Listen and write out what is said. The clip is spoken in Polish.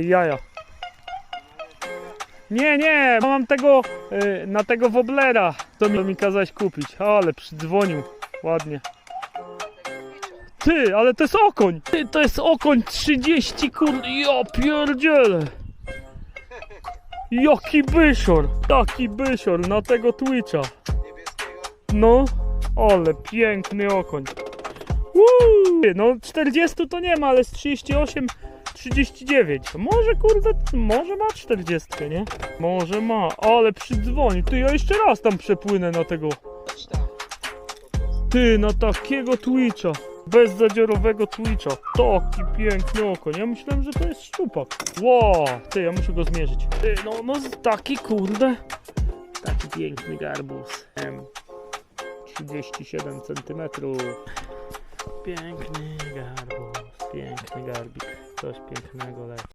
Jaja. Nie, nie, mam tego, y, na tego woblera, to mi, to mi kazałeś kupić, ale przydzwonił, ładnie. Ty, ale to jest okoń, ty, to jest okoń 30 kurde, ja pierdzielę. Jaki bysior, taki bysior na tego Twitcha. No, ale piękny okoń. Uuu, no 40 to nie ma, ale z 38 39. To Może kurde, może ma 40, nie? Może ma, ale przydzwoni. Ty, ja jeszcze raz tam przepłynę na tego. Ty, na takiego Twitcha. Bezzadziorowego Twitcha. Taki piękny okoń. Ja myślałem, że to jest szczupak. Wow, ty, ja muszę go zmierzyć. Ty, no, no, taki kurde. Taki piękny garbus. Em, 37 cm. Piękny garbus, piękny garbik. Coś pięknego leci.